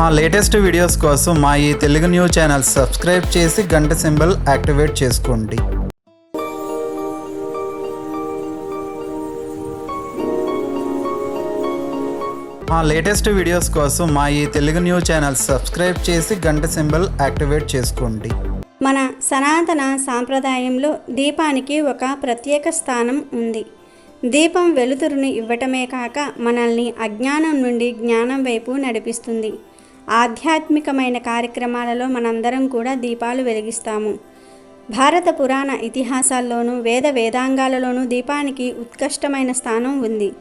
మా latest videos కోసం మా ఈ తెలుగు న్యూస్ ఛానల్ సబ్స్క్రైబ్ చేసి గంట సింబల్ యాక్టివేట్ చేసుకోండి. మా లేటెస్ట్ వీడియోస్ కోసం మా ఈ తెలుగు న్యూస్ ఛానల్ సబ్స్క్రైబ్ చేసి గంట సింబల్ యాక్టివేట్ చేసుకోండి. మన సనాతన సాంప్రదాయంలో దీపానికి ఒక ప్రత్యేక స్థానం ఉంది. దీపం వెలుతురుని ఇవ్వటమే కాక మనల్ని అజ్ఞానం నుండి జ్ఞానం వైపు నడిపిస్తుంది. ఆధ్యాత్మికమైన కార్యక్రమాలలో మనందరం కూడా దీపాలు వెలిగిస్తాము. భారత పురాణ ఇతిహాసాల్లోనూ వేద వేదాంగాలలోనూ దీపానికి ఉత్కృష్టమైన స్థానం ఉంది.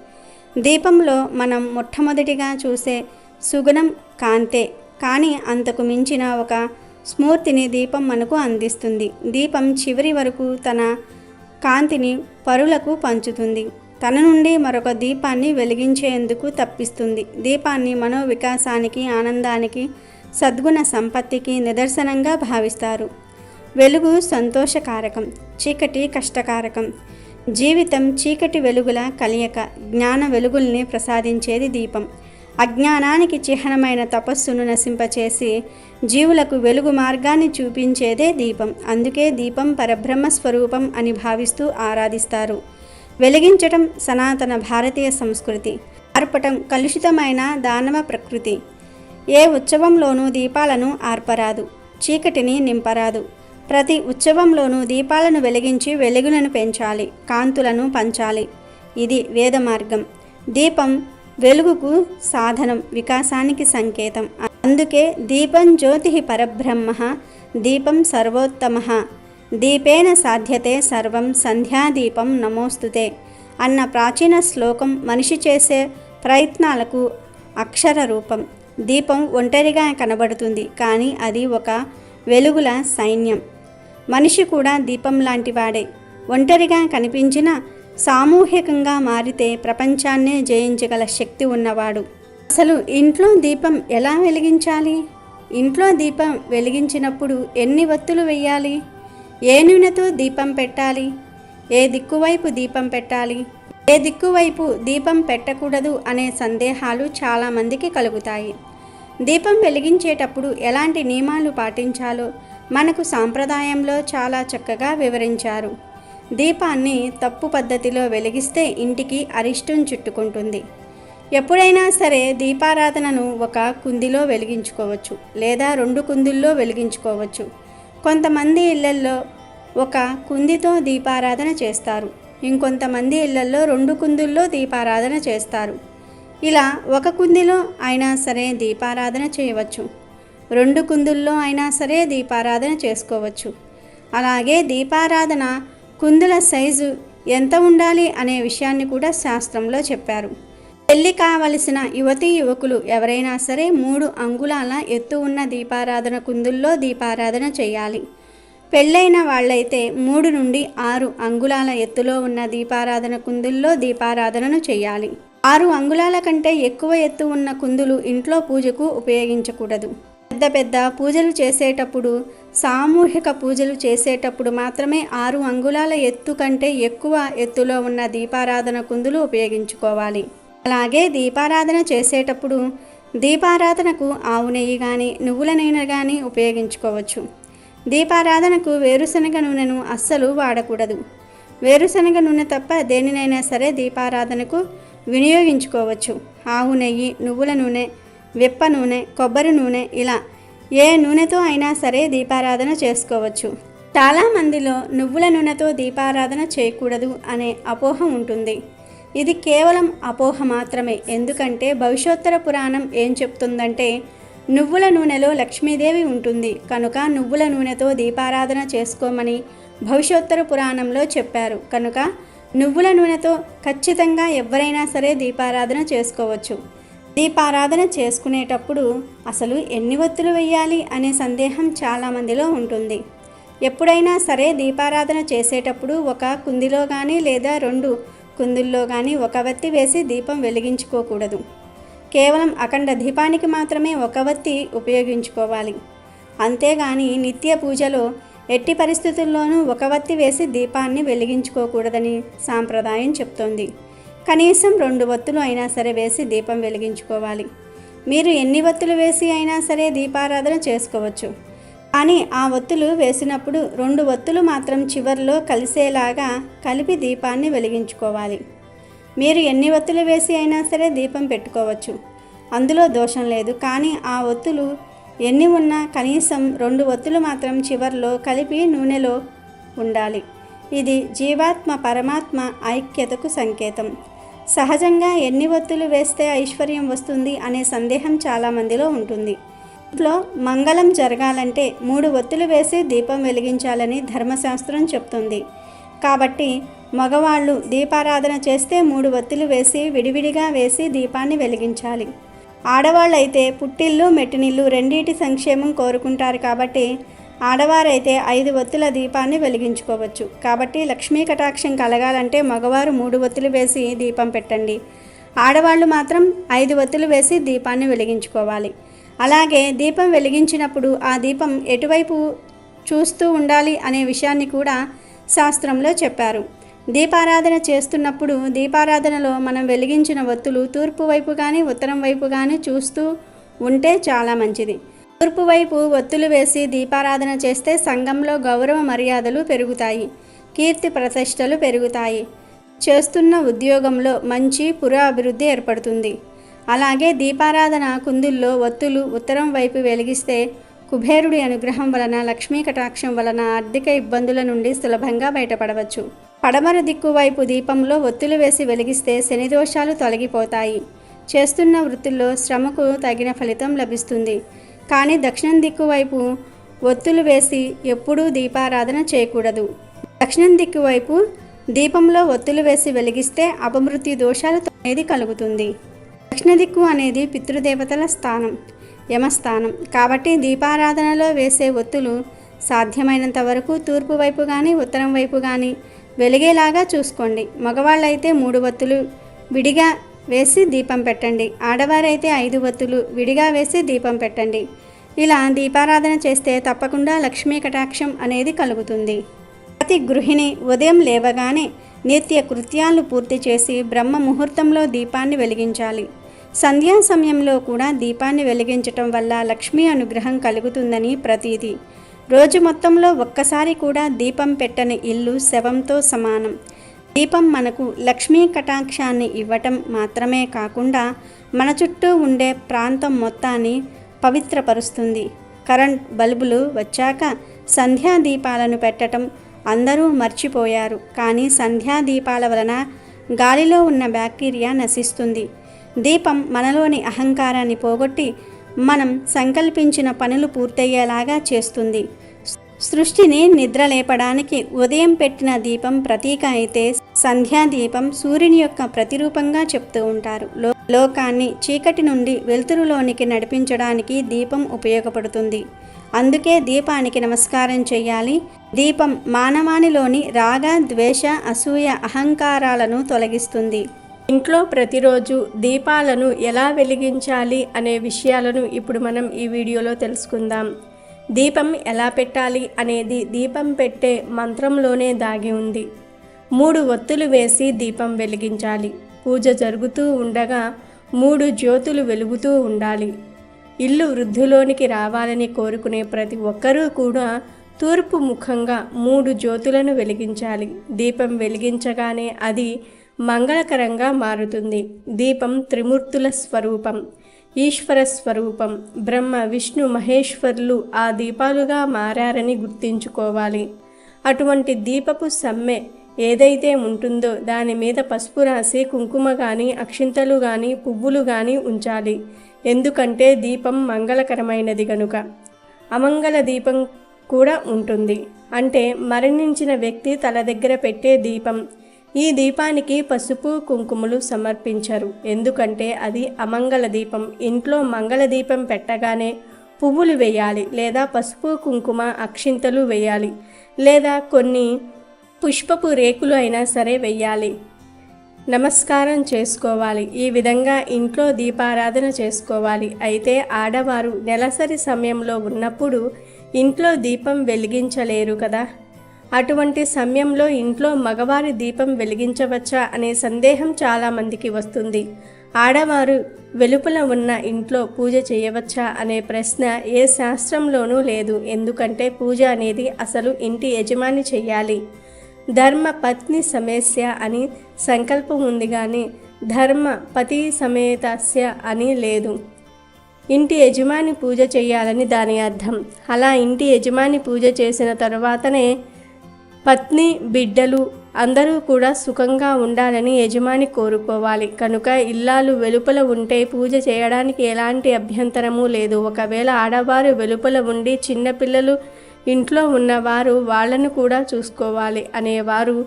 దీపంలో మనం మొట్టమొదటిగా చూసే సుగుణం కాంతే. కానీ అంతకు మించిన ఒక స్మూర్తిని దీపం మనకు అందిస్తుంది. దీపం చివరి వరకు తన కాంతిని పరులకు పంచుతుంది. తన నుండి మరొక దీపాన్ని వెలిగించేందుకు తప్పిస్తుంది. దీపాన్ని మనో వికాసానికి ఆనందానికి సద్గుణ సంపత్తికి నిదర్శనంగా భావిస్తారు. వెలుగు సంతోషకారకం చీకటి కష్టకారకం. జీవితం చీకటి వెలుగుల కలియక జ్ఞాన వెలుగుల్ని ప్రసాదించేది దీపం. అజ్ఞానానికి చిహ్నమైన తపస్సును నశింపచేసి జీవులకు వెలుగు మార్గాన్ని చూపించేదే దీపం. అందుకే దీపం పరబ్రహ్మ స్వరూపం అని భావిస్తూ ఆరాధిస్తారు. వెలిగించటం సనాతన భారతీయ సంస్కృతి. ఆర్పటం కలుషితమైన దానవ ప్రకృతి. ఏ ఉత్సవంలోనూ దీపాలను ఆర్పరాదు చీకటిని నింపరాదు. ప్రతి ఉత్సవంలోనూ దీపాలను వెలిగించి వెలుగులను పెంచాలి కాంతులను పంచాలి. ఇది వేద మార్గం. దీపం వెలుగుకు సాధనం వికాసానికి సంకేతం. అందుకే దీపం జ్యోతి పరబ్రహ్మ దీపం సర్వోత్తమ. దీపేన సాధ్యతే సర్వం సంధ్యాదీపం నమోస్తుతే అన్న ప్రాచీన శ్లోకం మనిషి చేసే ప్రయత్నాలకు అక్షర రూపం దీపం ఒంటరిగా కనబడుతుంది కానీ అది ఒక వెలుగుల సైన్యం. మనిషి కూడా దీపం లాంటివాడే ఒంటరిగా కనిపించిన సామూహికంగా మారితే ప్రపంచాన్నే జయించగల శక్తి ఉన్నవాడు. అసలు ఇంట్లో దీపం ఎలా వెలిగించాలి? ఇంట్లో దీపం వెలిగించినప్పుడు ఎన్ని వత్తులు వెయ్యాలి? ఏ నూనెతో దీపం పెట్టాలి? ఏ దిక్కువైపు దీపం పెట్టాలి? ఏ దిక్కువైపు దీపం పెట్టకూడదు అనే సందేహాలు చాలామందికి కలుగుతాయి. దీపం వెలిగించేటప్పుడు ఎలాంటి నియమాలు పాటించాలో మనకు సాంప్రదాయంలో చాలా చక్కగా వివరించారు. దీపాన్ని తప్పు పద్ధతిలో వెలిగిస్తే ఇంటికి అరిష్టం చుట్టుకుంటుంది. ఎప్పుడైనా సరే దీపారాధనను ఒక కుందిలో వెలిగించుకోవచ్చు లేదా రెండు కుందుల్లో వెలిగించుకోవచ్చు. కొంతమంది ఇళ్ళల్లో ఒక కుందితో దీపారాధన చేస్తారు. ఇంకొంతమంది ఇళ్ళల్లో రెండు కుందుల్లో దీపారాధన చేస్తారు. ఇలా ఒక కుందిలో అయినా సరే దీపారాధన చేయవచ్చు. రెండు కుందుల్లో అయినా సరే దీపారాధన చేసుకోవచ్చు. అలాగే దీపారాధన కుందుల సైజు ఎంత ఉండాలి అనే విషయాన్ని కూడా శాస్త్రంలో చెప్పారు. పెళ్ళి కావలసిన యువతీ యువకులు ఎవరైనా సరే మూడు అంగుళాల ఎత్తు ఉన్న దీపారాధన కుందుల్లో దీపారాధన చేయాలి. పెళ్ళైన వాళ్ళైతే మూడు నుండి ఆరు అంగుళాల ఎత్తులో ఉన్న దీపారాధన కుందుల్లో దీపారాధనను చేయాలి. ఆరు అంగుళాల కంటే ఎక్కువ ఎత్తు ఉన్న కుందులు ఇంట్లో పూజకు ఉపయోగించకూడదు. పెద్ద పెద్ద పూజలు చేసేటప్పుడు సామూహిక పూజలు చేసేటప్పుడు మాత్రమే ఆరు అంగుళాల ఎత్తు కంటే ఎక్కువ ఎత్తులో ఉన్న దీపారాధన కుందులు ఉపయోగించుకోవాలి. అలాగే దీపారాధన చేసేటప్పుడు దీపారాధనకు ఆవు నెయ్యి కానీ నువ్వుల నూనె కానీ ఉపయోగించుకోవచ్చు. దీపారాధనకు వేరుశనగ నూనెను అస్సలు వాడకూడదు. వేరుశనగ నూనె తప్ప దేనినైనా సరే దీపారాధనకు వినియోగించుకోవచ్చు. ఆవు నెయ్యి నువ్వుల నూనె విప్ప నూనె కొబ్బరి నూనె ఇలా ఏ నూనెతో అయినా సరే దీపారాధన చేసుకోవచ్చు. చాలామందిలో నువ్వుల నూనెతో దీపారాధన చేయకూడదు అనే అపోహ ఉంటుంది. ఇది కేవలం అపోహ మాత్రమే. ఎందుకంటే భవిష్యోత్తర పురాణం ఏం చెప్తుందంటే నువ్వుల నూనెలో లక్ష్మీదేవి ఉంటుంది. కనుక నువ్వుల నూనెతో దీపారాధన చేసుకోమని భవిష్యోత్తర పురాణంలో చెప్పారు. కనుక నువ్వుల నూనెతో ఖచ్చితంగా ఎవరైనా సరే దీపారాధన చేసుకోవచ్చు. దీపారాధన చేసుకునేటప్పుడు అసలు ఎన్ని ఒత్తులు వేయాలి అనే సందేహం చాలామందిలో ఉంటుంది. ఎప్పుడైనా సరే దీపారాధన చేసేటప్పుడు ఒక కుందిలో కానీ లేదా రెండు కుందుల్లో కానీ ఒక వత్తి వేసి దీపం వెలిగించుకోకూడదు. కేవలం అఖండ దీపానికి మాత్రమే ఒక వత్తి ఉపయోగించుకోవాలి. అంతేగాని నిత్య పూజలో ఎట్టి పరిస్థితుల్లోనూ ఒక వత్తి వేసి దీపాన్ని వెలిగించుకోకూడదని సాంప్రదాయం చెప్తోంది. కనీసం రెండు ఒత్తులు అయినా సరే వేసి దీపం వెలిగించుకోవాలి. మీరు ఎన్ని ఒత్తులు వేసి అయినా సరే దీపారాధన చేసుకోవచ్చు. అని ఆ ఒత్తులు వేసినప్పుడు రెండు ఒత్తులు మాత్రం చివర్లో కలిసేలాగా కలిపి దీపాన్ని వెలిగించుకోవాలి. మీరు ఎన్ని ఒత్తులు వేసి అయినా సరే దీపం పెట్టుకోవచ్చు. అందులో దోషం లేదు. కానీ ఆ ఒత్తులు ఎన్ని ఉన్నా కనీసం రెండు ఒత్తులు మాత్రం చివర్లో కలిపి నూనెలో ఉండాలి. ఇది జీవాత్మ పరమాత్మ ఐక్యతకు సంకేతం. సహజంగా ఎన్ని ఒత్తులు వేస్తే ఐశ్వర్యం వస్తుంది అనే సందేహం చాలామందిలో ఉంటుంది. ఇంట్లో మంగళం జరగాలంటే మూడు ఒత్తులు వేసి దీపం వెలిగించాలని ధర్మశాస్త్రం చెప్తుంది. కాబట్టి మగవాళ్ళు దీపారాధన చేస్తే మూడు ఒత్తులు వేసి విడివిడిగా వేసి దీపాన్ని వెలిగించాలి. ఆడవాళ్ళైతే పుట్టిల్లు మెట్టినిల్లు రెండింటి సంక్షేమం కోరుకుంటారు కాబట్టి ఆడవారైతే ఐదు ఒత్తుల దీపాన్ని వెలిగించుకోవచ్చు. కాబట్టి లక్ష్మీ కటాక్షం కలగాలంటే మగవారు మూడు ఒత్తులు వేసి దీపం పెట్టండి. ఆడవాళ్ళు మాత్రం ఐదు ఒత్తులు వేసి దీపాన్ని వెలిగించుకోవాలి. అలాగే దీపం వెలిగించినప్పుడు ఆ దీపం ఎటువైపు చూస్తూ ఉండాలి అనే విషయాన్ని కూడా శాస్త్రంలో చెప్పారు. దీపారాధన చేస్తున్నప్పుడు దీపారాధనలో మనం వెలిగించిన ఒత్తులు తూర్పు వైపు కానీ ఉత్తరం వైపు కానీ చూస్తూ ఉంటే చాలా మంచిది. తూర్పు వైపు ఒత్తులు వేసి దీపారాధన చేస్తే సంఘంలో గౌరవ మర్యాదలు పెరుగుతాయి. కీర్తి ప్రతిష్టలు పెరుగుతాయి. చేస్తున్న ఉద్యోగంలో మంచి పురాభివృద్ధి ఏర్పడుతుంది. అలాగే దీపారాధన కుందుల్లో ఒత్తులు ఉత్తరం వైపు వెలిగిస్తే కుబేరుడి అనుగ్రహం వలన లక్ష్మీ కటాక్షం వలన ఆర్థిక ఇబ్బందుల నుండి సులభంగా బయటపడవచ్చు. పడమర దిక్కు వైపు దీపంలో ఒత్తులు వేసి వెలిగిస్తే శని దోషాలు తొలగిపోతాయి. చేస్తున్న వృత్తుల్లో శ్రమకు తగిన ఫలితం లభిస్తుంది. కానీ దక్షిణం దిక్కు వైపు ఒత్తులు వేసి ఎప్పుడూ దీపారాధన చేయకూడదు. దక్షిణం దిక్కు వైపు దీపంలో ఒత్తులు వేసి వెలిగిస్తే అపమృత్యు దోషాలు అనేది కలుగుతుంది. దక్షిణ దిక్కు అనేది పితృదేవతల స్థానం యమస్థానం. కాబట్టి దీపారాధనలో వేసే ఒత్తులు సాధ్యమైనంత వరకు తూర్పు వైపు కానీ ఉత్తరం వైపు కానీ వెలిగేలాగా చూసుకోండి. మగవాళ్ళైతే మూడు ఒత్తులు విడిగా వేసి దీపం పెట్టండి. ఆడవారైతే ఐదు ఒత్తులు విడిగా వేసి దీపం పెట్టండి. ఇలా దీపారాధన చేస్తే తప్పకుండా లక్ష్మీ కటాక్షం అనేది కలుగుతుంది. ప్రతి గృహిణి ఉదయం లేవగానే నిత్య కృత్యాలు పూర్తి చేసి బ్రహ్మ ముహూర్తంలో దీపాన్ని వెలిగించాలి. సంధ్యా సమయంలో కూడా దీపాన్ని వెలిగించటం వల్ల లక్ష్మీ అనుగ్రహం కలుగుతుందని ప్రతీది రోజు మొత్తంలో ఒక్కసారి కూడా దీపం పెట్టని ఇల్లు శవంతో సమానం. దీపం మనకు లక్ష్మీ కటాక్షాన్ని ఇవ్వటం మాత్రమే కాకుండా మన చుట్టూ ఉండే ప్రాంతం మొత్తాన్ని పవిత్రపరుస్తుంది. కరెంట్ బల్బులు వచ్చాక సంధ్యా దీపాలను పెట్టడం అందరూ మర్చిపోయారు. కానీ సంధ్యా దీపాల వలన గాలిలో ఉన్న బ్యాక్టీరియా నశిస్తుంది. దీపం మనలోని అహంకారాన్ని పోగొట్టి మనం సంకల్పించిన పనులు పూర్తయ్యేలాగా చేస్తుంది. సృష్టిని నిద్రలేపడానికి ఉదయం పెట్టిన దీపం ప్రతీక అయితే సంధ్యా దీపం సూర్యుని యొక్క ప్రతిరూపంగా చెప్తూ ఉంటారు. లో- లోకాన్ని చీకటి నుండి వెలుతురులోనికి నడిపించడానికి దీపం ఉపయోగపడుతుంది. అందుకే దీపానికి నమస్కారం చేయాలి దీపం మానవానిలోని రాగ ద్వేష అసూయ అహంకారాలను తొలగిస్తుంది. ఇంట్లో ప్రతిరోజు దీపాలను ఎలా వెలిగించాలి అనే విషయాలను ఇప్పుడు మనం ఈ వీడియోలో తెలుసుకుందాం. దీపం ఎలా పెట్టాలి అనేది దీపం పెట్టే మంత్రంలోనే దాగి ఉంది. మూడు ఒత్తులు వేసి దీపం వెలిగించాలి. పూజ జరుగుతూ ఉండగా మూడు జ్యోతులు వెలుగుతూ ఉండాలి. ఇల్లు వృద్ధిలోనికి రావాలని కోరుకునే ప్రతి ఒక్కరూ కూడా తూర్పు ముఖంగా మూడు జ్యోతులను వెలిగించాలి. దీపం వెలిగించగానే అది మంగళకరంగా మారుతుంది. దీపం త్రిమూర్తుల స్వరూపం ఈశ్వర స్వరూపం బ్రహ్మ విష్ణు మహేశ్వరులు ఆ దీపాలుగా మారారని గుర్తించుకోవాలి. అటువంటి దీపపు సమ్మె ఏదైతే ఉంటుందో దాని మీద పసుపు రాసి కుంకుమ కానీ అక్షింతలు కానీ పువ్వులు కానీ ఉంచాలి. ఎందుకంటే దీపం మంగళకరమైనది గనుక. అమంగళ దీపం కూడా ఉంటుంది. అంటే మరణించిన వ్యక్తి తల దగ్గర పెట్టే దీపం. ఈ దీపానికి పసుపు కుంకుమలు సమర్పించరు. ఎందుకంటే అది అమంగళ దీపం. ఇంట్లో మంగళ దీపం పెట్టగానే పువ్వులు వేయాలి లేదా పసుపు కుంకుమ అక్షింతలు వేయాలి లేదా కొన్ని పుష్పపు రేకులు అయినా సరే వెయ్యాలి నమస్కారం చేసుకోవాలి. ఈ విధంగా ఇంట్లో దీపారాధన చేసుకోవాలి. అయితే ఆడవారు నెలసరి సమయంలో ఉన్నప్పుడు ఇంట్లో దీపం వెలిగించలేరు కదా? అటువంటి సమయంలో ఇంట్లో మగవారి దీపం వెలిగించవచ్చా అనే సందేహం చాలామందికి వస్తుంది. ఆడవారు వెలుపల ఉన్న ఇంట్లో పూజ చేయవచ్చా అనే ప్రశ్న ఏ శాస్త్రంలోనూ లేదు. ఎందుకంటే పూజ అనేది అసలు ఇంటి యజమాని చేయాలి. ధర్మ పత్ని సమేస్య అని సంకల్పం ఉంది కానీ ధర్మ పతి సమేతస్య అని లేదు. ఇంటి యజమాని పూజ చేయాలని దాని అర్థం. అలా ఇంటి యజమాని పూజ చేసిన తర్వాతనే పత్ని బిడ్డలు అందరూ కూడా సుఖంగా ఉండాలని యజమాని కోరుకోవాలి. కనుక ఇల్లాలు వెలుపల ఉంటే పూజ చేయడానికి ఎలాంటి అభ్యంతరము లేదు. ఒకవేళ ఆడవారు వెలుపల ఉండి చిన్నపిల్లలు ఇంట్లో ఉన్నవారు వాళ్ళను కూడా చూసుకోవాలి అనేవారు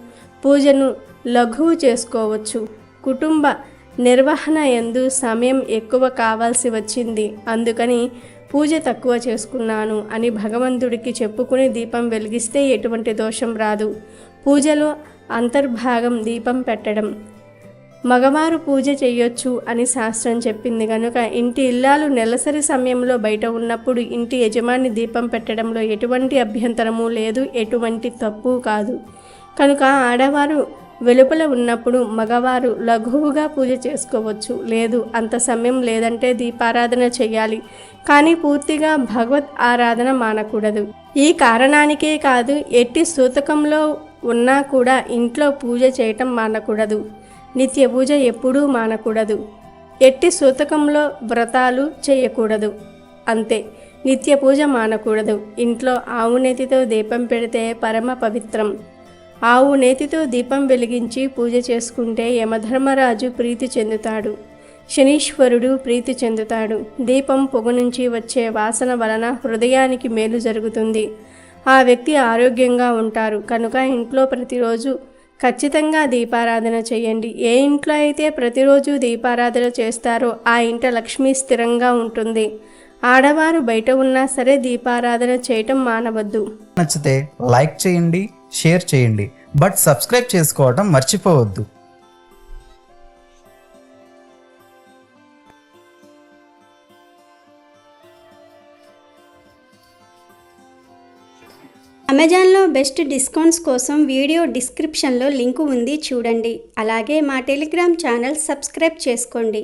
పూజను లఘువు చేసుకోవచ్చు. కుటుంబ నిర్వహణ ఎందు సమయం ఎక్కువ కావాల్సి వచ్చింది. అందుకని పూజ తక్కువ చేసుకున్నాను అని భగవంతుడికి చెప్పుకుని దీపం వెలిగిస్తే ఎటువంటి దోషం రాదు. పూజలో అంతర్భాగం దీపం పెట్టడం. మగవారు పూజ చేయొచ్చు అని శాస్త్రం చెప్పింది కనుక ఇంటి ఇల్లాలు నెలసరి సమయంలో బయట ఉన్నప్పుడు ఇంటి యజమాని దీపం పెట్టడంలో ఎటువంటి అభ్యంతరము లేదు ఎటువంటి తప్పు కాదు. కనుక ఆడవారు వెలుపల ఉన్నప్పుడు మగవారు లఘువుగా పూజ చేసుకోవచ్చు. లేదు అంత సమయం లేదంటే దీపారాధన చేయాలి. కానీ పూర్తిగా భగవత్ ఆరాధన మానకూడదు. ఈ కారణానికే కాదు ఎట్టి సూతకంలో ఉన్నా కూడా ఇంట్లో పూజ చేయటం మానకూడదు. నిత్య పూజ ఎప్పుడూ మానకూడదు. ఎట్టి సూతకంలో వ్రతాలు చేయకూడదు. అంతే నిత్య పూజ మానకూడదు. ఇంట్లో ఆవు నెతితో దీపం పెడితే పరమ పవిత్రం. ఆవు నేతితో దీపం వెలిగించి పూజ చేసుకుంటే యమధర్మరాజు ప్రీతి చెందుతాడు. శనీశ్వరుడు ప్రీతి చెందుతాడు. దీపం పొగ నుంచి వచ్చే వాసన వలన హృదయానికి మేలు జరుగుతుంది. ఆ వ్యక్తి ఆరోగ్యంగా ఉంటారు. కనుక ఇంట్లో ప్రతిరోజు ఖచ్చితంగా దీపారాధన చేయండి. ఏ ఇంట్లో అయితే ప్రతిరోజు దీపారాధన చేస్తారో ఆ ఇంట లక్ష్మి స్థిరంగా ఉంటుంది. ఆడవారు బయట ఉన్నా సరే దీపారాధన చేయటం మానవద్దు. నచ్చితే లైక్ చేయండి. షేర్ చేయండి. బట్ సబ్స్క్రైబ్ చేసుకోవడం మర్చిపోవద్దు. అమెజాన్లో బెస్ట్ డిస్కౌంట్స్ కోసం వీడియో డిస్క్రిప్షన్లో లింకు ఉంది చూడండి. అలాగే మా టెలిగ్రామ్ ఛానల్ సబ్స్క్రైబ్ చేసుకోండి.